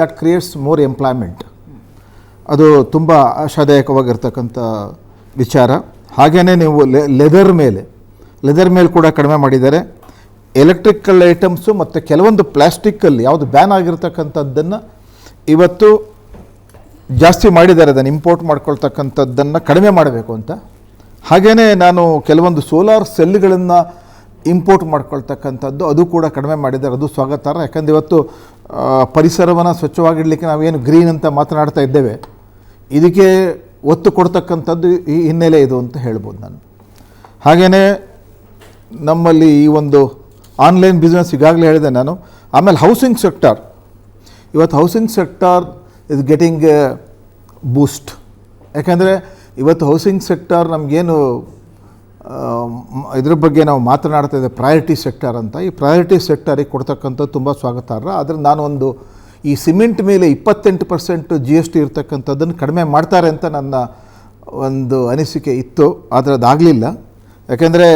That creates more employment ಅದು ತುಂಬ ಆಶಾದಾಯಕವಾಗಿರ್ತಕ್ಕಂಥ ವಿಚಾರ. ಹಾಗೆಯೇ ನೀವು ಲೆದರ್ ಮೇಲೆ ಲೆದರ್ ಮೇಲೆ ಕೂಡ ಕಡಿಮೆ ಮಾಡಿದ್ದಾರೆ ಎಲೆಕ್ಟ್ರಿಕಲ್ ಐಟಮ್ಸು ಮತ್ತು ಕೆಲವೊಂದು ಪ್ಲಾಸ್ಟಿಕ್ಕಲ್ಲಿ ಯಾವುದು ಬ್ಯಾನ್ ಆಗಿರ್ತಕ್ಕಂಥದ್ದನ್ನು ಇವತ್ತು ಜಾಸ್ತಿ ಮಾಡಿದ್ದಾರೆ, ಅದನ್ನು ಇಂಪೋರ್ಟ್ ಮಾಡ್ಕೊಳ್ತಕ್ಕಂಥದ್ದನ್ನು ಕಡಿಮೆ ಮಾಡಬೇಕು ಅಂತ. ಹಾಗೆಯೇ ನಾನು ಕೆಲವೊಂದು ಸೋಲಾರ್ ಸೆಲ್ಗಳನ್ನು ಇಂಪೋರ್ಟ್ ಮಾಡ್ಕೊಳ್ತಕ್ಕಂಥದ್ದು ಅದು ಕೂಡ ಕಡಿಮೆ ಮಾಡಿದ್ದಾರೆ, ಅದು ಸ್ವಾಗತಾರ್ಹ. ಯಾಕಂದರೆ ಇವತ್ತು ಪರಿಸರವನ್ನು ಸ್ವಚ್ಛವಾಗಿಡಲಿಕ್ಕೆ ನಾವೇನು ಗ್ರೀನ್ ಅಂತ ಮಾತನಾಡ್ತಾ ಇದ್ದೇವೆ. ಇದಕ್ಕೆ ಒತ್ತು ಕೊಡ್ತಕ್ಕಂಥದ್ದು ಈ ಹಿನ್ನೆಲೆ ಇದು ಅಂತ ಹೇಳ್ಬೋದು ನಾನು. ಹಾಗೆಯೇ ನಮ್ಮಲ್ಲಿ ಈ ಒಂದು ಆನ್ಲೈನ್ ಬಿಸ್ನೆಸ್ ಈಗಾಗಲೇ ಹೇಳಿದೆ ನಾನು. ಆಮೇಲೆ ಹೌಸಿಂಗ್ ಸೆಕ್ಟರ್ ಇವತ್ತು housing sector is getting boost ಯಾಕೆಂದರೆ ಇವತ್ತು ಹೌಸಿಂಗ್ ಸೆಕ್ಟರ್ ನಮಗೇನು ಇದ್ರ ಬಗ್ಗೆ ನಾವು ಮಾತನಾಡ್ತಾ ಇದ್ದೆ ಪ್ರಯಾರಿಟಿ ಸೆಕ್ಟರ್ ಅಂತ. ಈ ಪ್ರಯಾರಿಟಿ ಸೆಕ್ಟರಿಗೆ ಕೊಡ್ತಕ್ಕಂಥದ್ದು ತುಂಬ ಸ್ವಾಗತಾರ್ಹ. ಆದರೆ ನಾನು ಒಂದು ಈ ಸಿಮೆಂಟ್ ಮೇಲೆ ಇಪ್ಪತ್ತೆಂಟು ಪರ್ಸೆಂಟ್ ಜಿ ಎಸ್ ಟಿ ಇರ್ತಕ್ಕಂಥದ್ದನ್ನು ಕಡಿಮೆ ಮಾಡ್ತಾರೆ ಅಂತ ನನ್ನ ಒಂದು ಅನಿಸಿಕೆ ಇತ್ತು. ಆದರೆ ಅದಾಗಲಿಲ್ಲ. ಯಾಕೆಂದರೆ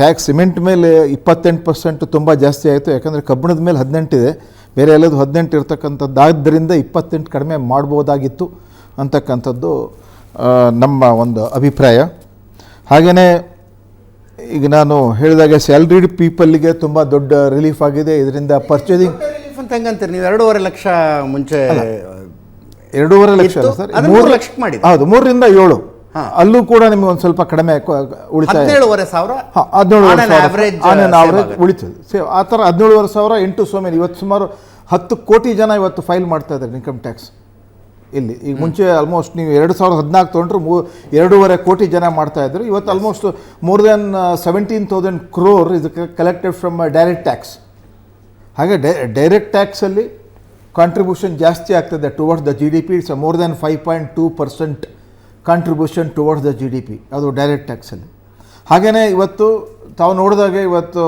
ಟ್ಯಾಕ್ಸ್ ಸಿಮೆಂಟ್ ಮೇಲೆ ಇಪ್ಪತ್ತೆಂಟು ಪರ್ಸೆಂಟ್ ತುಂಬ ಜಾಸ್ತಿ ಆಯಿತು. ಯಾಕಂದರೆ ಕಬ್ಬಿಣದ ಮೇಲೆ ಹದಿನೆಂಟಿದೆ ಬೇರೆ ಎಲ್ಲದು ಹದಿನೆಂಟು ಇರ್ತಕ್ಕಂಥದ್ದಾದ್ದರಿಂದ ಇಪ್ಪತ್ತೆಂಟು ಕಡಿಮೆ ಮಾಡ್ಬೋದಾಗಿತ್ತು ಅಂತಕ್ಕಂಥದ್ದು ನಮ್ಮ ಒಂದು ಅಭಿಪ್ರಾಯ. ಹಾಗೆಯೇ ಈಗ ನಾನು ಹೇಳಿದಾಗೆ ಸ್ಯಾಲ್ರಿಡ್ ಪೀಪಲ್ಗೆ ತುಂಬ ದೊಡ್ಡ ರಿಲೀಫ್ ಆಗಿದೆ. ಇದರಿಂದ ಪರ್ಚೇಸಿಂಗ್ ರಿಲೀಫ್ ಅಂತ ಹೆಂಗಂತೀರಿ? ನೀವು ಎರಡೂವರೆ ಲಕ್ಷ ಮುಂಚೆ ಎರಡೂವರೆ ಲಕ್ಷ ಅಲ್ಲ ಸರ್? ಅದನ್ನ ಮೂರು ಲಕ್ಷಕ್ಕೆ ಮಾಡಿ ಹೌದು ಮೂರರಿಂದ ಏಳು. ಅಲ್ಲೂ ಕೂಡ ನಿಮಗೆ ಒಂದು ಸ್ವಲ್ಪ ಕಡಿಮೆ ಉಳಿತಾಯ. ಹದಿನೇಳುವರೆ ಸಾವಿರ? ಹದಿನೇಳುವರೆ ಸಾವಿರ. ಉಳಿತದೆ. ಸೇವ್ ಆ ಥರ ಹದಿನೇಳುವರೆ ಸಾವಿರ ಎಂಟು ಸೋಮೇಲೆ ಇವತ್ತು ಸುಮಾರು ಹತ್ತು ಕೋಟಿ ಜನ ಇವತ್ತು ಫೈಲ್ ಮಾಡ್ತಾ ಇದ್ದಾರೆ ಇನ್ಕಮ್ ಟ್ಯಾಕ್ಸ್ ಇಲ್ಲಿ. ಈಗ ಮುಂಚೆ ಆಲ್ಮೋಸ್ಟ್ ನೀವು ಎರಡು ಸಾವಿರದ ಹದಿನಾಲ್ಕು ತೊಗೊಂಡ್ರೆ ಮೂ ಎರಡೂವರೆ ಕೋಟಿ ಜನ ಮಾಡ್ತಾ ಇದ್ರು. ಇವತ್ತು almost more than seventeen thousand crore ಇದು ಕಲೆಕ್ಟೆಡ್ ಫ್ರಮ್ ಡೈರೆಕ್ಟ್ ಟ್ಯಾಕ್ಸ್ ಹಾಗೆ ಡೈ ಡೈರೆಕ್ಟ್ ಟ್ಯಾಕ್ಸಲ್ಲಿ ಕಾಂಟ್ರಿಬ್ಯೂಷನ್ ಜಾಸ್ತಿ ಆಗ್ತದೆ towards the G D P it's more than five point two percent contribution towards the G D P ಅದು ಡೈರೆಕ್ಟ್ ಟ್ಯಾಕ್ಸಲ್ಲಿ ಹಾಗೆಯೇ ಇವತ್ತು ತಾವು ನೋಡಿದಾಗೆ ಇವತ್ತು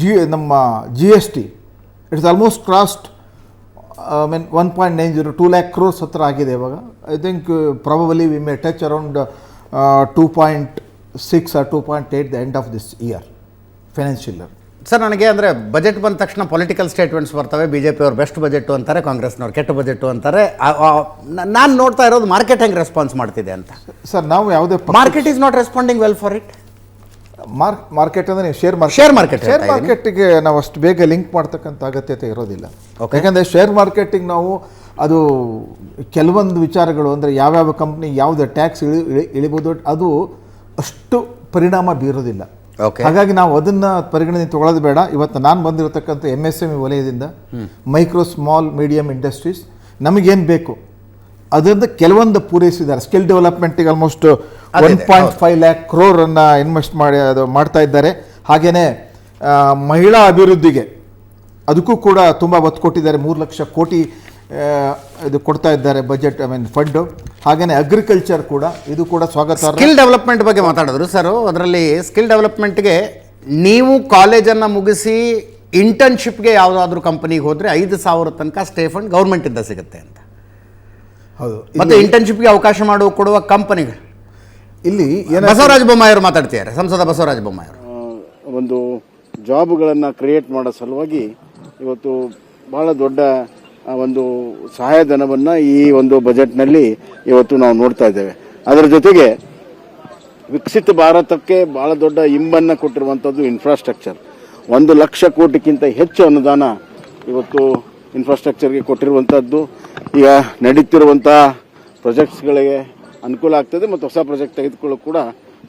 ಜಿ ನಮ್ಮ G S T it's almost crossed I mean one point nine zero two lakh crores ಹತ್ರ ಆಗಿದೆ ಇವಾಗ. I think probably we may touch around two point six or two point eight the end of this year financial year sir ನನಗೆ ಅಂದರೆ budget ಬಂದ ತಕ್ಷಣ political statements ಬರ್ತವೆ. B J ಪಿಯವ್ರು best budget ಅಂತಾರೆ ಕಾಂಗ್ರೆಸ್ನವ್ರು ಕೆಟ್ಟ ಬಜೆಟು ಅಂತಾರೆ. ನಾನು ನೋಡ್ತಾ ಇರೋದು ಮಾರ್ಕೆಟ್ ಹೆಂಗೆ ರೆಸ್ಪಾನ್ಸ್ ಮಾಡ್ತಿದೆ ಅಂತ. ಸರ್ ನಾವು ಯಾವುದೇ market is not responding well for it mark market ಅಂದರೆ ನೀವು share market share market share. ಮಾರ್ಕೆಟ್ಗೆ ನಾವು ಅಷ್ಟು ಬೇಗ ಲಿಂಕ್ ಮಾಡ್ತಕ್ಕಂಥ ಅಗತ್ಯತೆ ಇರೋದಿಲ್ಲ. ಯಾಕಂದ್ರೆ ಶೇರ್ ಮಾರ್ಕೆಟಿಗೆ ನಾವು ಅದು ಕೆಲವೊಂದು ವಿಚಾರಗಳು ಅಂದರೆ ಯಾವ್ಯಾವ ಕಂಪ್ನಿ ಯಾವ್ದು ಟ್ಯಾಕ್ಸ್ ಇಳಿ ಇಳಿ- ಇಳಿಬೋದು ಅದು ಅಷ್ಟು ಪರಿಣಾಮ ಬೀರೋದಿಲ್ಲ. ಹಾಗಾಗಿ ನಾವು ಅದನ್ನು ಪರಿಗಣನೆ ತಗೊಳ್ಳೋದು ಬೇಡ. ಇವತ್ತು ನಾನು ಬಂದಿರತಕ್ಕಂಥ ಎಂ ಎಸ್ ಎಂ ಇ ವಲಯದಿಂದ ಮೈಕ್ರೋ ಸ್ಮಾಲ್ ಮೀಡಿಯಂ ಇಂಡಸ್ಟ್ರೀಸ್ ನಮಗೇನು ಬೇಕು? ಅದರಿಂದ ಕೆಲವೊಂದು ಪೂರೈಸಿದ್ದಾರೆ. Skill ಡೆವಲಪ್ಮೆಂಟಿಗೆ almost one point five lakh ಕ್ರೋರನ್ನು invest ಮಾಡಿ ಅದು ಮಾಡ್ತಾ ಇದ್ದಾರೆ. ಹಾಗೆಯೇ ಮಹಿಳಾ ಅಭಿವೃದ್ಧಿಗೆ ಅದಕ್ಕೂ ಕೂಡ ತುಂಬ ಒತ್ತು ಕೊಟ್ಟಿದ್ದಾರೆ. ಮೂರು ಲಕ್ಷ ಕೋಟಿ ಇದು ಕೊಡ್ತಾ ಇದ್ದಾರೆ ಬಜೆಟ್ ಐ ಮೀನ್ ಫಂಡು ಹಾಗೆಯೇ ಅಗ್ರಿಕಲ್ಚರ್ ಕೂಡ ಇದು ಕೂಡ ಸ್ವಾಗತ. ಸ್ಕಿಲ್ ಡೆವಲಪ್ಮೆಂಟ್ ಬಗ್ಗೆ ಮಾತಾಡಿದ್ರು ಸರ್. ಅದರಲ್ಲಿ ಸ್ಕಿಲ್ ಡೆವಲಪ್ಮೆಂಟ್ಗೆ ನೀವು ಕಾಲೇಜನ್ನು ಮುಗಿಸಿ ಇಂಟರ್ನ್ಶಿಪ್ಗೆ ಯಾವುದಾದ್ರೂ ಕಂಪನಿಗೆ ಹೋದರೆ ಐದು ಸಾವಿರ ತನಕ ಸ್ಟೇ ಫಂಡ್ ಗೌರ್ಮೆಂಟಿಂದ ಸಿಗುತ್ತೆ ಅಂತ. ಹೌದು. ಮತ್ತೆ ಇಂಟರ್ನ್ಶಿಪ್ಗೆ ಅವಕಾಶ ಮಾಡುವ ಕೊಡುವ ಕಂಪನಿಗಳು ಇಲ್ಲಿ ಏನ ಬಸವರಾಜ ಬೊಮ್ಮಾಯಿ ಅವರು ಮಾತಾಡ್ತಿದ್ದಾರೆ ಸಂಸದ ಬಸವರಾಜ ಬೊಮ್ಮಾಯಿ ಅವರು. ಆ, ಒಂದು ಜಾಬ್ಗಳನ್ನು ಕ್ರಿಯೇಟ್ ಮಾಡೋ ಸಲುವಾಗಿ ಇವತ್ತು ಬಹಳ ದೊಡ್ಡ ಒಂದು ಸಹಾಯಧನವನ್ನು ಈ ಒಂದು ಬಜೆಟ್ನಲ್ಲಿ ಇವತ್ತು ನಾವು ನೋಡ್ತಾ ಇದ್ದೇವೆ. ಅದರ ಜೊತೆಗೆ ವಿಕಸಿತ ಭಾರತಕ್ಕೆ ಬಹಳ ದೊಡ್ಡ ಇಂಬನ್ನು ಕೊಟ್ಟಿರುವಂಥದ್ದು ಇನ್ಫ್ರಾಸ್ಟ್ರಕ್ಚರ್ ಒಂದು ಲಕ್ಷ ಕೋಟಿಗಿಂತ ಹೆಚ್ಚು ಅನುದಾನ ಇವತ್ತು ಇನ್ಫ್ರಾಸ್ಟ್ರಕ್ಚರ್ಗೆ ಕೊಟ್ಟಿರುವಂಥದ್ದು ಈಗ ನಡೀತಿರುವಂಥ ಪ್ರಾಜೆಕ್ಟ್ಸ್ಗಳಿಗೆ ಅನುಕೂಲ ಆಗ್ತದೆ ಮತ್ತು ಹೊಸ ಪ್ರಾಜೆಕ್ಟ್ ತೆಗೆದುಕೊಳ್ಳೋಕೆ ಕೂಡ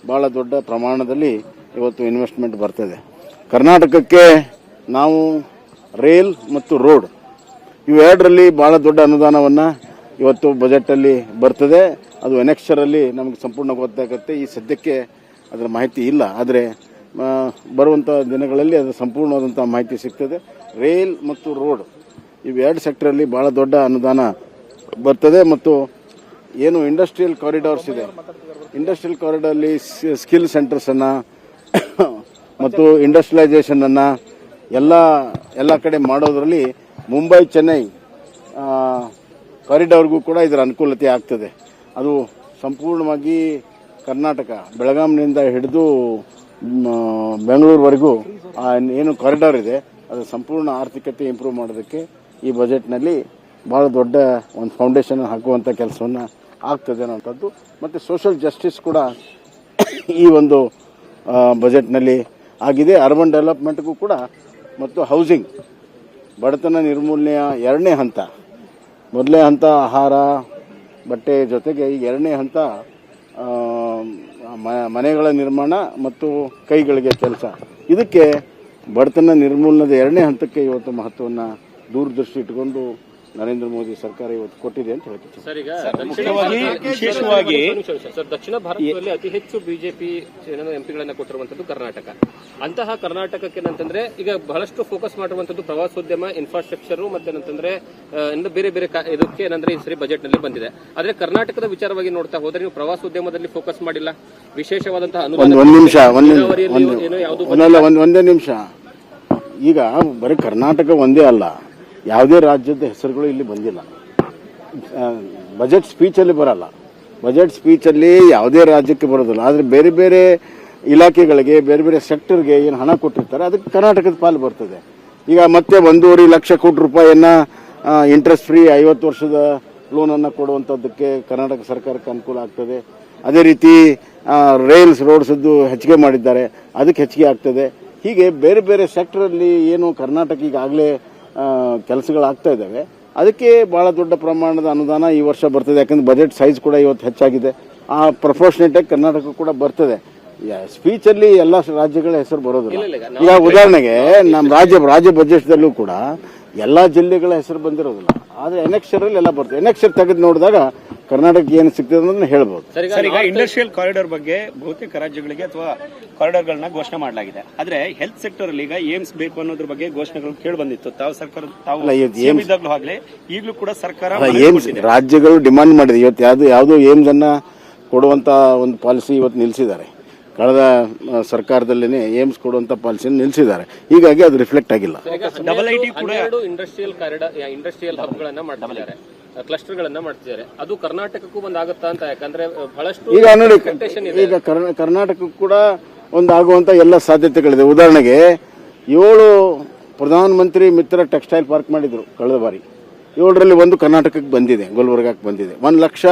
ಬಹಳ ದೊಡ್ಡ ಪ್ರಮಾಣದಲ್ಲಿ ಇವತ್ತು ಇನ್ವೆಸ್ಟ್ಮೆಂಟ್ ಬರ್ತದೆ. ಕರ್ನಾಟಕಕ್ಕೆ ನಾವು ರೈಲ್ ಮತ್ತು ರೋಡ್ ಇವೆರಡರಲ್ಲಿ ಬಹಳ ದೊಡ್ಡ ಅನುದಾನವನ್ನು ಇವತ್ತು ಬಜೆಟಲ್ಲಿ ಬರ್ತದೆ. ಅದು ಎನೆಕ್ಷರಲ್ಲಿ ನಮಗೆ ಸಂಪೂರ್ಣ ಗೊತ್ತಾಗುತ್ತೆ ಈ ಸದ್ಯಕ್ಕೆ ಅದರ ಮಾಹಿತಿ ಇಲ್ಲ. ಆದರೆ ಬರುವಂಥ ದಿನಗಳಲ್ಲಿ ಅದರ ಸಂಪೂರ್ಣವಾದಂಥ ಮಾಹಿತಿ ಸಿಗ್ತದೆ. ರೈಲ್ ಮತ್ತು ರೋಡ್ ಇವೆರಡು ಸೆಕ್ಟರಲ್ಲಿ ಬಹಳ ದೊಡ್ಡ ಅನುದಾನ ಬರ್ತದೆ ಮತ್ತು ಏನು ಇಂಡಸ್ಟ್ರಿಯಲ್ ಕಾರಿಡಾರ್ಸ್ ಇದೆ. ಇಂಡಸ್ಟ್ರಿಯಲ್ ಕಾರಿಡಾರ್ಲಿ ಸ್ಕಿಲ್ ಸೆಂಟರ್ಸನ್ನು ಮತ್ತು ಇಂಡಸ್ಟ್ರಿಯಲೈಸೇಷನನ್ನು ಎಲ್ಲ ಎಲ್ಲ ಕಡೆ ಮಾಡೋದರಲ್ಲಿ ಮುಂಬೈ, ಚೆನ್ನೈ ಕಾರಿಡಾರ್ಗೂ ಕೂಡ ಇದರ ಅನುಕೂಲತೆ ಆಗ್ತದೆ. ಅದು ಸಂಪೂರ್ಣವಾಗಿ ಕರ್ನಾಟಕ, ಬೆಳಗಾಂನಿಂದ ಹಿಡಿದು ಬೆಂಗಳೂರುವರೆಗೂ ಏನು ಕಾರಿಡಾರ್ ಇದೆ, ಅದು ಸಂಪೂರ್ಣ ಆರ್ಥಿಕತೆ ಇಂಪ್ರೂವ್ ಮಾಡೋದಕ್ಕೆ ಈ ಬಜೆಟ್ನಲ್ಲಿ ಭಾಳ ದೊಡ್ಡ ಒಂದು ಫೌಂಡೇಶನ್ ಹಾಕುವಂಥ ಕೆಲಸವನ್ನು ಆಗ್ತದೆ ಅನ್ನೋಂಥದ್ದು ಮತ್ತು ಸೋಷಲ್ ಜಸ್ಟಿಸ್ ಕೂಡ ಈ ಒಂದು ಬಜೆಟ್ನಲ್ಲಿ ಆಗಿದೆ. ಅರ್ಬನ್ ಡೆವಲಪ್ಮೆಂಟ್ಗೂ ಕೂಡ ಮತ್ತು ಹೌಸಿಂಗ್ ಬಡತನ ನಿರ್ಮೂಲನೆಯ ಎರಡನೇ ಹಂತ. ಮೊದಲನೇ ಹಂತ ಆಹಾರ, ಬಟ್ಟೆ ಜೊತೆಗೆ ಈ ಎರಡನೇ ಹಂತ ಮನೆಗಳ ನಿರ್ಮಾಣ ಮತ್ತು ಕೈಗಳಿಗೆ ಕೆಲಸ. ಇದಕ್ಕೆ ಬಡತನ ನಿರ್ಮೂಲನದ ಎರಡನೇ ಹಂತಕ್ಕೆ ಇವತ್ತು ಮಹತ್ವವನ್ನು ದೂರದೃಷ್ಟಿ ಇಟ್ಕೊಂಡು ನರೇಂದ್ರ ಮೋದಿ ಸರ್ಕಾರ ಇವತ್ತು ಕೊಟ್ಟಿದೆ ಅಂತ ಹೇಳ್ತೀನಿ ಸರ್ ಈಗ ಮುಖ್ಯವಾಗಿ ವಿಶೇಷವಾಗಿ ಸರ್ ದಕ್ಷಿಣ ಭಾರತದಲ್ಲಿ ಅತಿ ಹೆಚ್ಚು ಬಿಜೆಪಿ ಎಂಪಿಗಳನ್ನ ಕೊಟ್ಟಿರುವಂತದ್ದು ಕರ್ನಾಟಕ. ಅಂತಹ ಕರ್ನಾಟಕಕ್ಕೆ ಏನಂತಂದ್ರೆ ಈಗ ಬಹಳಷ್ಟು ಫೋಕಸ್ ಮಾಡಿರುವಂತದ್ದು ಪ್ರವಾಸೋದ್ಯಮ ಇನ್ಫ್ರಾಸ್ಟ್ರಕ್ಚರ್ ಮತ್ತೆ ಏನಂತಂದ್ರೆ ಇನ್ನು ಬೇರೆ ಬೇರೆ ಇದಕ್ಕೆ ಏನಂದ್ರೆ ಈ ಸರಿ ಬಜೆಟ್ನಲ್ಲಿ ಬಂದಿದೆ. ಆದ್ರೆ ಕರ್ನಾಟಕದ ವಿಚಾರವಾಗಿ ನೋಡ್ತಾ ಹೋದ್ರೆ ನೀವು ಪ್ರವಾಸೋದ್ಯಮದಲ್ಲಿ ಫೋಕಸ್ ಮಾಡಿಲ್ಲ. ವಿಶೇಷವಾದಂತಹ ಒಂದು ನಿಮಿಷ ಒಂದು ನೀರಾವರಿಯಲ್ಲಿ ಒಂದು ಒಂದಲ್ಲ ಒಂದು ಒಂದೇ ನಿಮಿಷ. ಈಗ ಬರೀ ಕರ್ನಾಟಕ ಒಂದೇ ಅಲ್ಲ. ಯಾವುದೇ ರಾಜ್ಯದ ಹೆಸರುಗಳು ಇಲ್ಲಿ ಬಂದಿಲ್ಲ. ಬಜೆಟ್ ಸ್ಪೀಚಲ್ಲಿ ಬರಲ್ಲ. ಬಜೆಟ್ ಸ್ಪೀಚಲ್ಲಿ ಯಾವುದೇ ರಾಜ್ಯಕ್ಕೆ ಬರೋದಿಲ್ಲ. ಆದರೆ ಬೇರೆ ಬೇರೆ ಇಲಾಖೆಗಳಿಗೆ, ಬೇರೆ ಬೇರೆ ಸೆಕ್ಟರ್ಗೆ ಏನು ಹಣ ಕೊಟ್ಟಿರ್ತಾರೆ, ಅದಕ್ಕೆ ಕರ್ನಾಟಕದ ಪಾಲು ಬರ್ತದೆ. ಈಗ ಮತ್ತೆ ಒಂದೂವರೆ ಲಕ್ಷ ಕೋಟಿ ರೂಪಾಯಿಯನ್ನು ಇಂಟ್ರೆಸ್ಟ್ ಫ್ರೀ ಐವತ್ತು ವರ್ಷದ ಲೋನನ್ನು ಕೊಡುವಂಥದ್ದಕ್ಕೆ ಕರ್ನಾಟಕ ಸರ್ಕಾರಕ್ಕೆ ಅನುಕೂಲ ಆಗ್ತದೆ. ಅದೇ ರೀತಿ ರೈಲ್ಸ್ ರೋಡ್ಸದ್ದು ಹೆಚ್ಚಿಗೆ ಮಾಡಿದ್ದಾರೆ. ಅದಕ್ಕೆ ಹೆಚ್ಚಿಗೆ ಆಗ್ತದೆ. ಹೀಗೆ ಬೇರೆ ಬೇರೆ ಸೆಕ್ಟರಲ್ಲಿ ಏನು ಕರ್ನಾಟಕ ಈಗಾಗಲೇ ಕೆಲಸಗಳಾಗ್ತಾ ಇದ್ದಾವೆ. ಅದಕ್ಕೆ ಭಾಳ ದೊಡ್ಡ ಪ್ರಮಾಣದ ಅನುದಾನ ಈ ವರ್ಷ ಬರ್ತದೆ. ಯಾಕಂದ್ರೆ ಬಜೆಟ್ ಸೈಜ್ ಕೂಡ ಇವತ್ತು ಹೆಚ್ಚಾಗಿದೆ. ಆ ಪ್ರಪೋರ್ಷನೇಟ್ ಆಗಿ ಕರ್ನಾಟಕ ಕೂಡ ಬರ್ತದೆ. ಸ್ಪೀಚಲ್ಲಿ ಎಲ್ಲ ರಾಜ್ಯಗಳ ಹೆಸರು ಬರೋದಿಲ್ಲ. ಈಗ ಉದಾಹರಣೆಗೆ ನಮ್ಮ ರಾಜ್ಯ ರಾಜ್ಯ ಬಜೆಟ್ದಲ್ಲೂ ಕೂಡ ಎಲ್ಲಾ ಜಿಲ್ಲೆಗಳ ಹೆಸರು ಬಂದಿರೋದಿಲ್ಲ. ಆದ್ರೆ ಎನೆಕ್ಷರ್ ಅಲ್ಲಿ ಎಲ್ಲ ಬರ್ತದೆ. ಎನೆಕ್ಷರ್ ತೆಗೆದು ನೋಡಿದಾಗ ಕರ್ನಾಟಕ ಏನು ಸಿಗ್ತದೆ ಅನ್ನೋದನ್ನ ಹೇಳ್ಬೋದು. ಸರ್ ಈಗ ಇಂಡಸ್ಟ್ರಿಯಲ್ ಕಾರಿಡಾರ್ ಬಗ್ಗೆ ಬಹುತೇಕ ರಾಜ್ಯಗಳಿಗೆ ಅಥವಾ ಕಾರಿಡಾರ್ಗಳನ್ನ ಘೋಷಣೆ ಮಾಡಲಾಗಿದೆ. ಆದ್ರೆ ಹೆಲ್ತ್ ಸೆಕ್ಟರ್ ಅಲ್ಲಿ ಈಗ ಏಮ್ಸ್ ಬೇಕು ಅನ್ನೋದ್ರ ಬಗ್ಗೆ ಘೋಷಣೆಗಳು ಕೇಳಿ ಬಂದಿತ್ತು. ತಾವು ಸರ್ಕಾರ ತಾವು ಅಲ್ಲ, ಇದು CM ಏಮ್ಸ್- ಇದ್ದಾಗಲೂ ಆಗ್ಲಿ ಈಗಲೂ ಕೂಡ ಸರ್ಕಾರ ಅಲ್ಲ, ಮನವಿ ಏಮ್ಸ್ ಕೊಟ್ಟಿದೆ. ರಾಜ್ಯಗಳು ಡಿಮಾಂಡ್ ಮಾಡಿದೆ. ಇವತ್ತು ಯಾವುದು ಯಾವುದೋ ಏಮ್ಸ್ ಅನ್ನ ಕೊಡುವಂತ ಒಂದು ಪಾಲಿಸಿ ಇವತ್ತು ನಿಲ್ಲಿಸಿದ್ದಾರೆ ಕಳೆದ ಆ, ಸರ್ಕಾರದಲ್ಲೇನೆ ಏಮ್ಸ್ ಕೊಡುವಂತ ಪಾಲಿಸಿಯನ್ನು ನಿಲ್ಲಿಸಿದ್ದಾರೆ ಹೀಗಾಗಿ ಅದು ರಿಫ್ಲೆಕ್ಟ್ ಆಗಿಲ್ಲ. ಡಬಲ್ ಐ ಟಿ ಕೂಡ ಹನ್ನೆರಡು ಇಂಡಸ್ಟ್ರಿಯಲ್ ಕಾರಿಡಾರ್ ಇಂಡಸ್ಟ್ರಿಯಲ್ ಹಬ್ ಗಳನ್ನ ಮಾಡ್ತಿದ್ದಾರೆ ಕ್ಲಸ್ಟರ್ ಮಾಡ್ತಿದ್ದಾರೆ. ಅದು ಕರ್ನಾಟಕಕ್ಕೂ ಒಂದಾಗುತ್ತಾ ಅಂತ? ಯಾಕಂದ್ರೆ ಬಹಳಷ್ಟು ಈಗ ನೋಡಿ ಈಗ ಕರ್ನಾ- ಕರ್ನಾಟಕಕ್ಕೆ ಕೂಡ ಒಂದು ಆಗುವಂತ ಎಲ್ಲ ಸಾಧ್ಯತೆಗಳಿದೆ. ಉದಾಹರಣೆಗೆ ಏಳು ಪ್ರಧಾನಮಂತ್ರಿ ಮಿತ್ರ ಟೆಕ್ಸ್ಟೈಲ್ ಪಾರ್ಕ್ ಮಾಡಿದ್ರು ಕಳೆದ ಬಾರಿ. ಏಳರಲ್ಲಿ ಒಂದು ಕರ್ನಾಟಕಕ್ಕೆ ಬಂದಿದೆ ಗುಲ್ಬರ್ಗಕ್ಕೆ ಬಂದಿದೆ. ಒಂದು ಲಕ್ಷ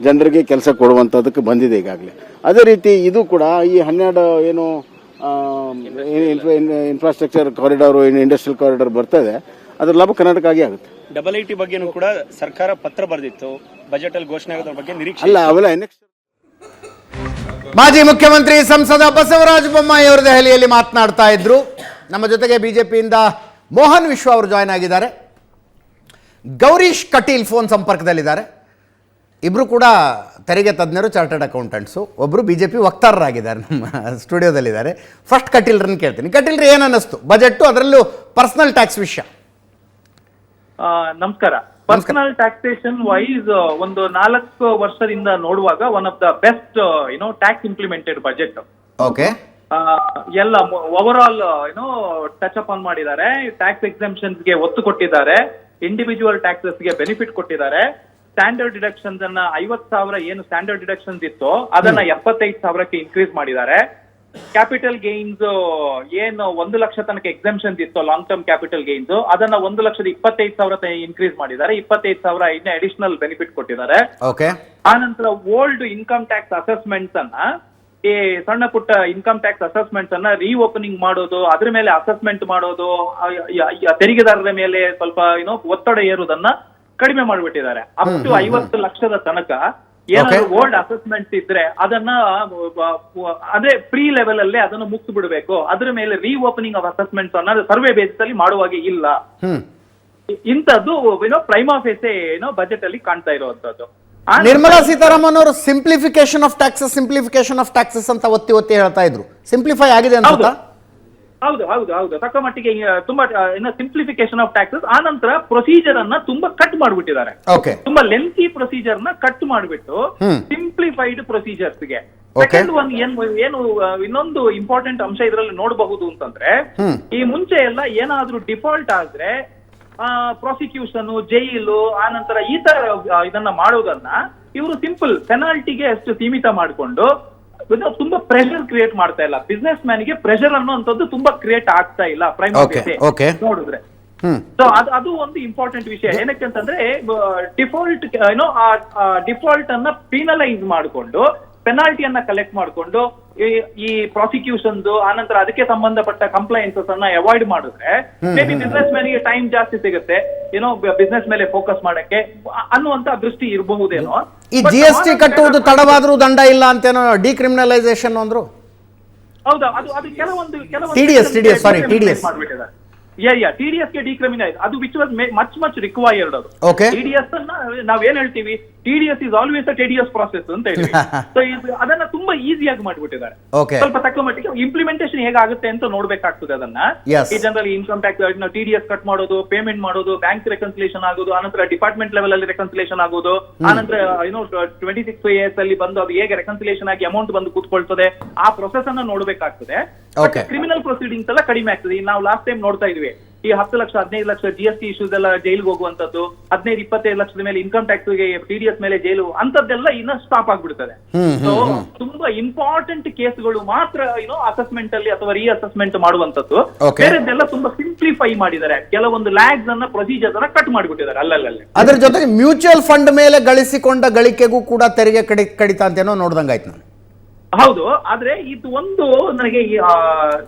ಜನರಿಗೆ ಕೆಲಸ ಕೊಡುವಂಥದ್ದಕ್ಕೆ ಬಂದಿದೆ ಈಗಾಗಲೇ. ಅದೇ ರೀತಿ ಇದು ಕೂಡ ಈ ಹನ್ನೆರಡು ಏನು ಇನ್ಫ್ರಾಸ್ಟ್ರಕ್ಚರ್ ಕಾರಿಡಾರ್ ಇಂಡಸ್ಟ್ರಿಯಲ್ ಕಾರಿಡಾರ್ ಬರ್ತಾ ಇದೆ. ಅದ್ರ ಲಾಭ ಕರ್ನಾಟಕ ಆಗಿ ಆಗುತ್ತೆ. ಡಬಲ್ ಐ ಟಿ ಬಗ್ಗೆನೂ ಕೂಡ ಸರ್ಕಾರ ಪತ್ರ ಬರೆದಿತ್ತು. ಬಜೆಟ್ ಅಲ್ಲಿ ಘೋಷಣೆ ಆಗೋದ್ರ ಬಗ್ಗೆ ನಿರೀಕ್ಷೆ ಅಲ್ಲ ಮಾಜಿ ಮುಖ್ಯಮಂತ್ರಿ ಸಂಸದ ಬಸವರಾಜ ಬೊಮ್ಮಾಯಿ ಅವರು ದೆಹಲಿಯಲ್ಲಿ ಮಾತನಾಡ್ತಾ ಇದ್ರು. ನಮ್ಮ ಜೊತೆಗೆ ಬಿಜೆಪಿಯಿಂದ ಮೋಹನ್ ವಿಶ್ವ ಅವರು ಜಾಯ್ನ್ ಆಗಿದ್ದಾರೆ. ಗೌರೀಶ್ ಕಟೀಲ್ ಫೋನ್ ಸಂಪರ್ಕದಲ್ಲಿದ್ದಾರೆ. ಇಬ್ಬರು ಕೂಡ ತೆರಿಗೆ ತಜ್ಞರು ಚಾರ್ಟರ್ಡ್ ಅಕೌಂಟೆಂಟ್ಸು ಒಬ್ಬರು ಬಿ ಜೆ ಪಿ ವಕ್ತಾರರಾಗಿದ್ದಾರೆ ನಮ್ಮ ಸ್ಟುಡಿಯೋದಲ್ಲಿದ್ದಾರೆ ಫಸ್ಟ್ ಕಟೀಲ್ರನ್ನ ಕೇಳ್ತೀನಿ. ಕಟೀಲ್ರಿ ಏನು ಅನ್ನಿಸ್ತು? ಬಜೆಟ್ಟು ಅದರಲ್ಲೂ ಪರ್ಸನಲ್ ಟ್ಯಾಕ್ಸ್ ವಿಷಯ. ನಮಸ್ಕಾರ. ಪರ್ಸನಲ್ ಟ್ಯಾಕ್ಸೇಷನ್ ವೈಸ್ ಒಂದು ನಾಲ್ಕು ವರ್ಷದಿಂದ ನೋಡುವಾಗ one of the best you know tax implemented budget okay ಎಲ್ಲ ಓವರ್ ಆಲ್ ಏನೋ ಟಚ್ ಅಪ್ ಆನ್ ಮಾಡಿದ್ದಾರೆ. ಟ್ಯಾಕ್ಸ್ ಎಕ್ಸೆಂಪ್ಷನ್ಸ್ಗೆ ಒತ್ತು ಕೊಟ್ಟಿದ್ದಾರೆ. ಇಂಡಿವಿಜುವಲ್ ಟ್ಯಾಕ್ಸಸ್ಗೆ ಬೆನಿಫಿಟ್ ಕೊಟ್ಟಿದ್ದಾರೆ. ಸ್ಟ್ಯಾಂಡರ್ಡ್ ಡಿಡಕ್ಷನ್ಸ್ ಅನ್ನ ಐವತ್ ಸಾವಿರ ಏನು ಸ್ಟ್ಯಾಂಡರ್ಡ್ ಡಿಡಕ್ಷನ್ಸ್ ಇತ್ತು ಅದನ್ನ ಎಪ್ಪತ್ತೈದು ಸಾವಿರಕ್ಕೆ ಇನ್ಕ್ರೀಸ್ ಮಾಡಿದ್ದಾರೆ. ಕ್ಯಾಪಿಟಲ್ ಗೇನ್ಸ್ ಏನು ಒಂದು ಲಕ್ಷ ತನಕ ಎಕ್ಸೆಂಪ್ಷನ್ ಇತ್ತು ಲಾಂಗ್ ಟರ್ಮ್ ಕ್ಯಾಪಿಟಲ್ ಗೇನ್ಸ್ ಅದನ್ನ ಒಂದು ಲಕ್ಷದ ಇಪ್ಪತ್ತೈದು ಸಾವಿರ ಇನ್ಕ್ರೀಸ್ ಮಾಡಿದ್ದಾರೆ. ಇಪ್ಪತ್ತೈದು ಸಾವಿರ ಇನ್ನ ಅಡಿಷನಲ್ ಬೆನಿಫಿಟ್ ಕೊಟ್ಟಿದ್ದಾರೆ. ಓಕೆ ಆನಂತರ ಓಲ್ಡ್ ಇನ್ಕಮ್ ಟ್ಯಾಕ್ಸ್ ಅಸೆಸ್ಮೆಂಟ್ಸ್ ಅನ್ನ ಈ ಸಣ್ಣ ಪುಟ್ಟ ಇನ್ಕಮ್ ಟ್ಯಾಕ್ಸ್ ಅಸೆಸ್ಮೆಂಟ್ಸ್ ಅನ್ನ ರೀಓಪನಿಂಗ್ ಮಾಡೋದು ಅದ್ರ ಮೇಲೆ ಅಸೆಸ್ಮೆಂಟ್ ಮಾಡೋದು ತೆರಿಗೆದಾರರ ಮೇಲೆ ಸ್ವಲ್ಪ ಏನೋ ಒತ್ತಡ ಏರುವುದನ್ನ ಕಡಿಮೆ ಮಾಡಿಬಿಟ್ಟಿದ್ದಾರೆ. ಅಪ್ ಟು ಐವತ್ತು ಲಕ್ಷದ ತನಕ ಏನಾದ್ರು ಓಲ್ಡ್ ಅಸೆಸ್ಮೆಂಟ್ ಇದ್ರೆ ಅದನ್ನ ವ- ವ- ಅದೇ ಪ್ರೀ ಲೆವೆಲ್ ಅಲ್ಲಿ ಅದನ್ನು ಮುಗಿಸಿ ಬಿಡಬೇಕು. ಅದ್ರ ಮೇಲೆ ರೀಓಪನಿಂಗ್ ಆಫ್ ಅಸೆಸ್ಮೆಂಟ್ಸ್ ಅನ್ನೋದು ಸರ್ವೆ ಬೇಸಿಸ್ ಅಲ್ಲಿ ಮಾಡುವಾಗೆ ಇಲ್ಲ. ಇಂಥದ್ದು ಏನೋ ಪ್ರೈಮಾ ಫೇಸೆ ಏನೋ ಬಜೆಟ್ ಅಲ್ಲಿ ಕಾಣ್ತಾ ಇರುವಂತದ್ದು ನಿರ್ಮಲಾ ಸೀತಾರಾಮನ್ ಅವರು simplification of taxes simplification of taxes ಅಂತ ಒತ್ತಿ ಒತ್ತಿ ಹೇಳ್ತಾ ಇದ್ರು. ಸಿಂಪ್ಲಿಫೈ ಆಗಿದೆ ಅಂತ ಹೌದು ಹೌದು ಹೌದು. ತಕ್ಕ ಮಟ್ಟಿಗೆ ತುಂಬಾ ಇನ್ನ ಸಿಂಪ್ಲಿಫಿಕೇಶನ್ ಆಫ್ ಟ್ಯಾಕ್ಸಸ್ ಆ ನಂತರ ಪ್ರೊಸೀಜರ್ ಅನ್ನ ತುಂಬಾ ಕಟ್ ಮಾಡ್ಬಿಟ್ಟಿದ್ದಾರೆ. ತುಂಬಾ ಲೆಂತಿ ಪ್ರೊಸೀಜರ್ನ ಕಟ್ ಮಾಡಿಬಿಟ್ಟು ಸಿಂಪ್ಲಿಫೈಡ್ ಪ್ರೊಸೀಜರ್ಸ್ಗೆ. ಸೆಕೆಂಡ್ ಒನ್ ಏನ್ ಏನು ಇನ್ನೊಂದು ಇಂಪಾರ್ಟೆಂಟ್ ಅಂಶ ಇದರಲ್ಲಿ ನೋಡಬಹುದು ಅಂತಂದ್ರೆ ಈ ಮುಂಚೆ ಎಲ್ಲ ಏನಾದ್ರೂ ಡಿಫಾಲ್ಟ್ ಆದ್ರೆ ಪ್ರಾಸಿಕ್ಯೂಷನ್ ಜೈಲು ಆ ನಂತರ ಈ ತರ ಇದನ್ನ ಮಾಡೋದನ್ನ ಇವರು ಸಿಂಪಲ್ ಪೆನಾಲ್ಟಿಗೆ ಅಷ್ಟು ಸೀಮಿತ ಮಾಡಿಕೊಂಡು ತುಂಬಾ ಪ್ರೆಷರ್ ಕ್ರಿಯೇಟ್ ಮಾಡ್ತಾ ಇಲ್ಲ. ಬಿಸ್ನೆಸ್ ಮ್ಯಾನ್ಗೆ ಪ್ರೆಷರ್ ಅನ್ನೋಂಥದ್ದು ತುಂಬಾ ಕ್ರಿಯೇಟ್ ಆಗ್ತಾ ಇಲ್ಲ. Prime okay. ನೋಡಿದ್ರೆ. ಸೊ ಅದು ಅದು ಒಂದು ಇಂಪಾರ್ಟೆಂಟ್ ವಿಷಯ. ಏನಕ್ಕೆ ಅಂತಂದ್ರೆ ಡಿಫಾಲ್ಟ್ ಏನೋ ಡಿಫಾಲ್ಟ್ ಅನ್ನ ಪೀನಲೈಸ್ ಮಾಡಿಕೊಂಡು ಪೆನಾಲ್ಟಿಯನ್ನ ಕಲೆಕ್ಟ್ ಮಾಡಿಕೊಂಡು ಈ ಪ್ರಾಸಿಕ್ಯೂಷನ್ದು ಆನಂತರ ಅದಕ್ಕೆ ಸಂಬಂಧಪಟ್ಟ ಕಂಪ್ಲೈನ್ಸಸ್ ಅನ್ನ ಅವಾಯ್ಡ್ ಮಾಡಿದ್ರೆ ಮೇ ಬಿ ಬಿಸ್ನೆಸ್ ಮ್ಯಾನ್ಗೆ ಟೈಮ್ ಜಾಸ್ತಿ ಸಿಗುತ್ತೆ. ಏನೋ ಬಿಸ್ನೆಸ್ ಮೇಲೆ ಫೋಕಸ್ ಮಾಡಕ್ಕೆ ಅನ್ನುವಂತ ದೃಷ್ಟಿ ಇರಬಹುದೇನೋ. ಈ ಜಿ ಎಸ್ ಟಿ ಕಟ್ಟುವುದು ತಡವಾದ್ರೂ ದಂಡ ಇಲ್ಲ ಅಂತೇನೋ ಡಿಕ್ರಿಮಿನಲೈಸೇಷನ್ ಅಂದ್ರು? ಹೌದಾ? ಅದು ಅದು ಕೆಲವೊಂದು ಕೆಲವೊಂದು ಟಿಡಿಎಸ್ ಟಿಡಿಎಸ್ ಮಾಡ್ಬಿಟ್ಟಿದ್ದಾರೆ. ಯಾ ಯಾ ಟಿಡಿಎಸ್ಗೆ ಡಿಕ್ರಿಮಿನೈಸ್ ಅದು which was much much required ಅದು. ಟಿಡಿಎಸ್ ಅನ್ನ ನಾವ್ ಏನ್ ಹೇಳ್ತೀವಿ? T D S is always a tedious process ಅಂತ ಹೇಳಿ ಸೊ ಅದನ್ನ ತುಂಬಾ ಈಸಿಯಾಗಿ ಮಾಡಿಬಿಟ್ಟಿದ್ದಾರೆ. ಸ್ವಲ್ಪ ತಕ್ಕ ಮಟ್ಟಿಗೆ ಇಂಪ್ಲಿಮೆಂಟೇಷನ್ ಹೇಗಾಗುತ್ತೆ ಅಂತ ನೋಡ್ಬೇಕಾಗ್ತದೆ ಅದನ್ನ. ಈ general income tax T D S cut ಮಾಡೋದು ಪೇಮೆಂಟ್ ಮಾಡೋದು ಬ್ಯಾಂಕ್ ರೆಕನ್ಸಿಲೇಷನ್ ಆಗೋದು ಆನಂತರ ಡಿಪಾರ್ಟ್ಮೆಂಟ್ ಲೆವೆಲ್ ಅಲ್ಲಿ ರೆಕನ್ಸಿಲೇಷನ್ ಆಗೋದು ಆನಂತರ ಏನೋ ಟ್ವೆಂಟಿ ಸಿಕ್ಸ್ ಇಯರ್ಸ್ ಅಲ್ಲಿ ಬಂದು ಅದು ಹೇಗೆ ರೆಕನ್ಸಿಲೇಷನ್ ಆಗಿ ಅಮೌಂಟ್ ಬಂದು ಕೂತ್ಕೊಳ್ತದೆ ಆ ಪ್ರೊಸೆಸ್ ಅನ್ನ ನೋಡ್ಬೇಕಾಗ್ತದೆ. ಕ್ರಿಮಿನಲ್ ಪ್ರೊಸೀಡಿಂಗ್ಸ್ ಎಲ್ಲ ಕಡಿಮೆ ಆಗ್ತದೆ. ನಾವು ಲಾಸ್ಟ್ ಟೈಮ್ ನೋಡ್ತಾ ಇದ್ವಿ. ಈ ಹತ್ತು ಲಕ್ಷ ಹದಿನೈದು lakh G S T issues ಎಲ್ಲ ಜೈಲ್ಗೆ ಹೋಗುವಂತದ್ದು ಹದಿನೈದು ಇಪ್ಪತ್ತೈದು ಲಕ್ಷದ ಮೇಲೆ ಇನ್ಕಮ್ ಟ್ಯಾಕ್ಸ್ಗೆ ಟಿ ಡಿ ಎಸ್ ಮೇಲೆ ಜೈಲು ಅಂತದ್ದೆಲ್ಲ ಇನ್ನ ಸ್ಟಾಪ್ ಆಗ್ಬಿಡ್ತದೆ. ಸೊ ತುಂಬಾ ಇಂಪಾರ್ಟೆಂಟ್ ಕೇಸ್ಗಳು ಮಾತ್ರ ಏನೋ ಅಸೆಸ್ಮೆಂಟ್ ಅಲ್ಲಿ ಅಥವಾ ರೀ ಅಸೆಸ್ಮೆಂಟ್ ಮಾಡುವಂತದ್ದು. ಬೇರೆದೆಲ್ಲ ತುಂಬಾ ಸಿಂಪ್ಲಿಫೈ ಮಾಡಿದ್ದಾರೆ. ಕೆಲವೊಂದು ಲ್ಯಾಗ್ಸ್ ಅನ್ನ ಪ್ರೊಸೀಜರ್ ಅನ್ನ ಕಟ್ ಮಾಡಿಬಿಟ್ಟಿದ್ದಾರೆ ಅಲ್ಲಲ್ಲೇ ಅದ್ರ ಜೊತೆಗೆ ಮ್ಯೂಚುವಲ್ ಫಂಡ್ ಮೇಲೆ ಗಳಿಸಿಕೊಂಡ ಗಳಿಕೆಗೂ ಕೂಡ ತೆರಿಗೆ ಕಡಿ ಕಡಿತ ಅಂತೇನೋ ನೋಡ್ದಂಗಾಯ್ತು ನಾನು. ಹೌದು ಆದ್ರೆ ಇದು ಒಂದು ನನಗೆ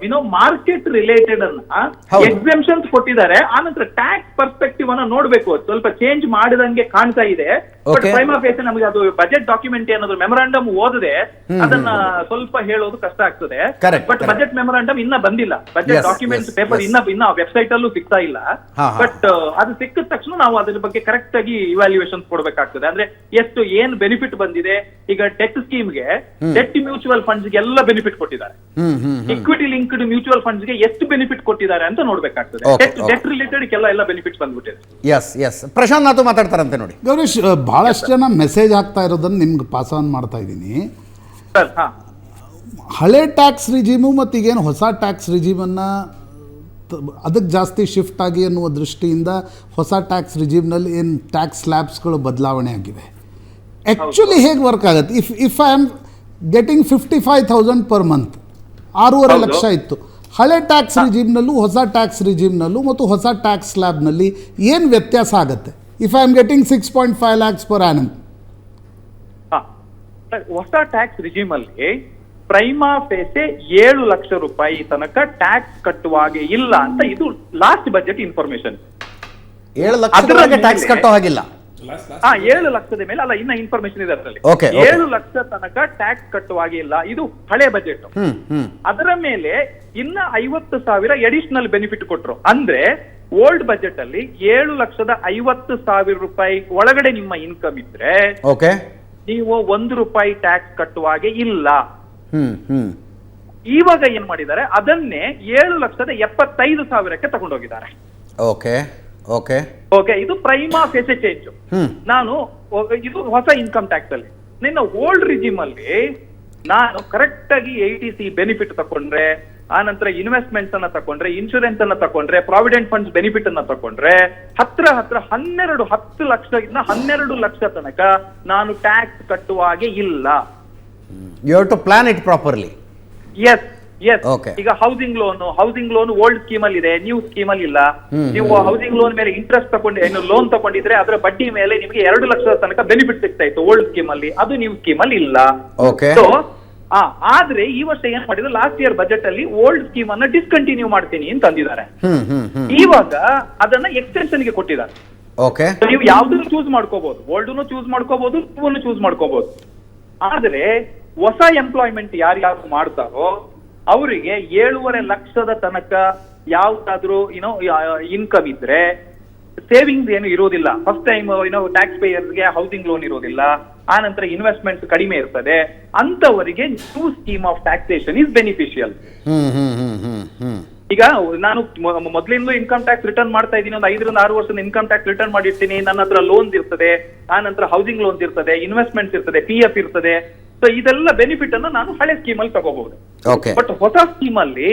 ಏನೋ ಮಾರ್ಕೆಟ್ ರಿಲೇಟೆಡ್ ಅನ್ನ. ಎಕ್ಸೆಂಪ್ಷನ್ಸ್ ಕೊಟ್ಟಿದ್ದಾರೆ. ಆನಂತರ ಟ್ಯಾಕ್ಸ್ ಪರ್ಸ್ಪೆಕ್ಟಿವ್ ಅನ್ನ ನೋಡ್ಬೇಕು. ಸ್ವಲ್ಪ ಚೇಂಜ್ ಮಾಡಿದಂಗೆ ಕಾಣ್ತಾ ಇದೆ. ಬಟ್. ಪ್ರೈಮ್ ನಮಗೆ ಅದು ಬಜೆಟ್ ಡಾಕ್ಯುಮೆಂಟ್ ಏನಾದ್ರು ಮೆಮೊರಾಂಡಮ್ ಓದದೆ ಅದನ್ನ ಸ್ವಲ್ಪ ಹೇಳೋದು ಕಷ್ಟ ಆಗ್ತದೆ. ಬಟ್ ಬಜೆಟ್ ಮೆಮೊರಾಂಡಮ್ ಇನ್ನ ಬಂದಿಲ್ಲ. Budget document paper. ಇನ್ನ ಇನ್ನ ವೆಬ್ಸೈಟ್ ಅಲ್ಲೂ ಸಿಗ್ತಾ ಇಲ್ಲ. ಬಟ್ ಅದು ಸಿಕ್ಕಿದ ತಕ್ಷಣ ನಾವು ಅದ್ರ ಬಗ್ಗೆ ಕರೆಕ್ಟ್ ಆಗಿ ಇವ್ಯಾಲ್ಯೂಯೇಷನ್ ಕೊಡ್ಬೇಕಾಗ್ತದೆ. ಅಂದ್ರೆ ಎಷ್ಟು ಏನ್ ಬೆನಿಫಿಟ್ ಬಂದಿದೆ? ಈಗ ಡೆತ್ ಸ್ಕೀಮ್ಗೆ ಡೆಟ್ ಮ್ಯೂಚುವಲ್ ಫಂಡ್ಸ್ ಎಲ್ಲ ಬೆನಿಫಿಟ್ ಕೊಟ್ಟಿದ್ದಾರೆ. ಇಕ್ವಿಟಿ ಲಿಂಕ್ಡ್ ಮ್ಯೂಚುವಲ್ ಫಂಡ್ಸ್ಗೆ ಎಷ್ಟು ಬೆನಿಫಿಟ್ ಕೊಟ್ಟಿದ್ದಾರೆ ಅಂತ ನೋಡ್ಬೇಕಾಗ್ತದೆ. ಟೆಟ್ ರಿಲೇಟೆಡ್ ಎಲ್ಲ ಎಲ್ಲ ಬೆನಿಫಿಟ್ ಬಂದ್ಬಿಟ್ಟಿದೆ. ಎಸ್ ಎಸ್ ಪ್ರಶಾಂತ್ ನಾಥು ಮಾತಾಡ್ತಾರಂತೆ ನೋಡಿ. ಗೌರೀಶ್ ಭಾಳಷ್ಟು ಜನ ಮೆಸೇಜ್ ಆಗ್ತಾ ಇರೋದನ್ನು ನಿಮ್ಗೆ ಪಾಸ್ ಆನ್ ಮಾಡ್ತಾ ಇದ್ದೀನಿ. ಹಳೆ ಟ್ಯಾಕ್ಸ್ ರಿಜಿಮು ಮತ್ತು ಈಗೇನು ಹೊಸ ಟ್ಯಾಕ್ಸ್ ರಿಜಿಮನ್ನು ಅದಕ್ಕೆ ಜಾಸ್ತಿ ಶಿಫ್ಟ್ ಆಗಿ ಅನ್ನುವ ದೃಷ್ಟಿಯಿಂದ ಹೊಸ ಟ್ಯಾಕ್ಸ್ ರಿಜಿಮ್ನಲ್ಲಿ ಏನು ಟ್ಯಾಕ್ಸ್ ಸ್ಲ್ಯಾಬ್ಸ್ಗಳು ಬದಲಾವಣೆ ಆಗಿವೆ. ಆ್ಯಕ್ಚುಲಿ ಹೇಗೆ ವರ್ಕ್ ಆಗುತ್ತೆ? If if I am getting fifty five thousand per month ಆರೂವರೆ. ಲಕ್ಷ ಇತ್ತು. ಹಳೆ ಟ್ಯಾಕ್ಸ್ ರಿಜೀಮ್ನಲ್ಲೂ ಹೊಸ ಟ್ಯಾಕ್ಸ್ ರಿಜಿಮ್ನಲ್ಲೂ ಮತ್ತು ಹೊಸ ಟ್ಯಾಕ್ಸ್ ಸ್ಲ್ಯಾಬ್ನಲ್ಲಿ ಏನು ವ್ಯತ್ಯಾಸ ಆಗುತ್ತೆ? Am getting six point five lakhs per ಹಾ. ಹೊಸ ಟ್ಯಾಕ್ಸ್ ರಿಜಿಮ್ ಅಲ್ಲಿ ಪ್ರೈಮಾ ಫೇಸೆ ಏಳು ಲಕ್ಷ ರೂಪಾಯಿ ತನಕ ಟ್ಯಾಕ್ಸ್ ಕಟ್ಟುವಾಗೆ ಇಲ್ಲ ಅಂತ ಇದು ಲಾಸ್ಟ್ ಬಜೆಟ್ ಇನ್ಫಾರ್ಮೇಶನ್ ಏಳು ಅದರ ಟ್ಯಾಕ್ಸ್ ಕಟ್ಟೋ ಹಾಗಿಲ್ಲ. ಹಾ ಏಳು ಲಕ್ಷದ ಮೇಲೆ ಅಲ್ಲ ಇನ್ನ ಇನ್ಫಾರ್ಮೇಶನ್ ಇದೆ ಅದರಲ್ಲಿ. ಏಳು ಲಕ್ಷ ತನಕ ಟ್ಯಾಕ್ಸ್ ಕಟ್ಟುವಾಗೆ ಇಲ್ಲ. ಇದು ಹಳೆ ಬಜೆಟ್ ಅದರ ಮೇಲೆ ಇನ್ನ ಐವತ್ತು ಸಾವಿರ ಎಡಿಷನಲ್ ಬೆನಿಫಿಟ್ ಕೊಟ್ರು. ಅಂದ್ರೆ ಓಲ್ಡ್ ಬಜೆಟ್ ಅಲ್ಲಿ ಏಳು ಲಕ್ಷದ ಐವತ್ತು ಸಾವಿರ ರೂಪಾಯಿ ಒಳಗಡೆ ನಿಮ್ಮ ಇನ್ಕಮ್ ಇದ್ರೆ ಓಕೆ ನೀವು ಒಂದು ರೂಪಾಯಿ ಟ್ಯಾಕ್ಸ್ ಕಟ್ಟುವ ಹಾಗೆ ಇಲ್ಲ. ಹ್ಮ್ ಹ್ಮ್. ಇವಾಗ ಏನ್ ಮಾಡಿದ್ದಾರೆ? ಅದನ್ನೇ ಏಳು ಲಕ್ಷದ ಎಪ್ಪತ್ತೈದು ಸಾವಿರಕ್ಕೆ ತಗೊಂಡೋಗಿದ್ದಾರೆ. ಓಕೆ ಓಕೆ ಓಕೆ ಇದು ಪ್ರೈಮಾ ಫೇಸೆ ಚೇಂಜ್ ಹ್ಮ್. ನಾನು ಇದು ಹೊಸ ಇನ್ಕಮ್ ಟ್ಯಾಕ್ಸ್ ಅಲ್ಲಿ. ನಿನ್ನ ಓಲ್ಡ್ ರಿಜಿಮ್ ಅಲ್ಲಿ ನಾನು ಕರೆಕ್ಟ್ ಆಗಿ ಏಟಿ ಸಿ ಬೆನಿಫಿಟ್ ತಕೊಂಡ್ರೆ ಆ ನಂತರ ಇನ್ವೆಸ್ಟ್ಮೆಂಟ್ಸ್ ಅನ್ನ ತಕೊಂಡ್ರೆ ಇನ್ಶೂರೆನ್ಸ್ ಅನ್ನ ತಕೊಂಡ್ರೆ ಪ್ರಾವಿಡೆಂಟ್ ಫಂಡ್ಸ್ ಬೆನಿಫಿಟ್ ಅನ್ನ ತಕೊಂಡ್ರೆ ಹತ್ರ ಹತ್ರ ಹನ್ನೆರಡು ಹತ್ತು ಲಕ್ಷ ಇಂದ ಹನ್ನೆರಡು ಲಕ್ಷ ತನಕ ನಾನು ಟ್ಯಾಕ್ಸ್ ಕಟ್ಟುವ ಹಾಗೆ ಇಲ್ಲ. You to plan it properly yes yes. ಈಗ housing loan housing loan old scheme ಅಲ್ಲಿ ಇದೆ ನ್ಯೂ ಸ್ಕೀಮ್ ಅಲ್ಲಿ ಇಲ್ಲ. ನೀವು ಹೌಸಿಂಗ್ ಲೋನ್ ಮೇಲೆ ಇಂಟ್ರೆಸ್ಟ್ ತಗೊಂಡು ಏನು ಲೋನ್ ತಗೊಂಡಿದ್ರೆ ಅದರ ಬಡ್ಡಿ ಮೇಲೆ ನಿಮಗೆ ಎರಡು ಲಕ್ಷದ ತನಕ ಬೆನಿಫಿಟ್ ಸಿಗ್ತಾ ಇತ್ತು ಓಲ್ಡ್ ಸ್ಕೀಮ್ ಅಲ್ಲಿ. ಅದು ನ್ಯೂ ಸ್ಕೀಮ್ ಅಲ್ಲಿ ಇಲ್ಲ. ಆ ಆದ್ರೆ ಈ ವರ್ಷ ಏನ್ ಮಾಡಿದ್ರು? ಲಾಸ್ಟ್ ಇಯರ್ ಬಜೆಟ್ ಅಲ್ಲಿ ಓಲ್ಡ್ ಸ್ಕೀಮ್ ಅನ್ನ ಡಿಸ್ಕಂಟಿನ್ಯೂ ಮಾಡ್ತೀನಿ ಅಂತ ಅಂದಿದ್ದಾರೆ. ಇವಾಗ ಅದನ್ನ ಎಕ್ಸ್ಟೆನ್ಷನ್ಗೆ ಕೊಟ್ಟಿದ್ದಾರೆ. ಓಕೆ ನೀವು ಯಾವ್ದನ್ನು ಚೂಸ್ ಮಾಡ್ಕೋಬಹುದು ಓಲ್ಡ್ನು ಚೂಸ್ ಮಾಡ್ಕೋಬಹುದು ನ್ಯೂವನ್ನು ಚೂಸ್ ಮಾಡ್ಕೋಬಹುದು ಆದ್ರೆ ಹೊಸ ಎಂಪ್ಲಾಯ್ಮೆಂಟ್ ಯಾರ್ಯಾರು ಮಾಡ್ತಾರೋ ಅವರಿಗೆ ಏಳುವರೆ ಲಕ್ಷದ ತನಕ ಯಾವ್ದಾದ್ರು ಏನೋ ಇನ್ಕಮ್ ಇದ್ರೆ ಸೇವಿಂಗ್ಸ್ ಏನು ಇರೋದಿಲ್ಲ. ಫಸ್ಟ್ ಟೈಮ್ ಏನೋ ಟ್ಯಾಕ್ಸ್ ಪೇಯರ್ಸ್ಗೆ ಹೌಸಿಂಗ್ ಲೋನ್ ಇರೋದಿಲ್ಲ. ಆ ನಂತರ ಇನ್ವೆಸ್ಟ್ಮೆಂಟ್ಸ್ ಕಡಿಮೆ ಇರ್ತದೆ. ಅಂತವರಿಗೆ new scheme of taxation is beneficial ಈಗ ನಾನು ಮೊದಲಿಂದಲೂ ಇನ್ಕಮ್ ಟ್ಯಾಕ್ಸ್ ರಿಟರ್ನ್ ಮಾಡ್ತಾ ಇದ್ದೀನಿ ಒಂದು ಐದರಿಂದ ಆರು ವರ್ಷದ ಇನ್ಕಮ್ ಟ್ಯಾಕ್ಸ್ ರಿಟರ್ನ್ ಮಾಡಿರ್ತೀನಿ ನನ್ನ ಹತ್ರ ಲೋನ್ಸ್ ಇರ್ತದೆ ಆ ನಂತರ ಹೌಸಿಂಗ್ ಲೋನ್ಸ್ ಇರ್ತದೆ ಇನ್ವೆಸ್ಟ್ಮೆಂಟ್ಸ್ ಇರ್ತದೆ ಪಿ ಎಫ್ ಇರ್ತದೆ. ಸೊ ಇದೆಲ್ಲ ಬೆನಿಫಿಟ್ ಅನ್ನು ನಾನು ಹಳೆ ಸ್ಕೀಮ್ ಅಲ್ಲಿ ತಗೋಬಹುದು. ಬಟ್ ಹೊಸ ಸ್ಕೀಮ್ ಅಲ್ಲಿ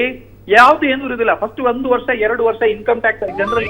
ಯಾವ್ದು ಏನು ಇರುದಿಲ್ಲ. ಫಸ್ಟ್ ಒಂದು ವರ್ಷ ಎರಡು ವರ್ಷ income tax general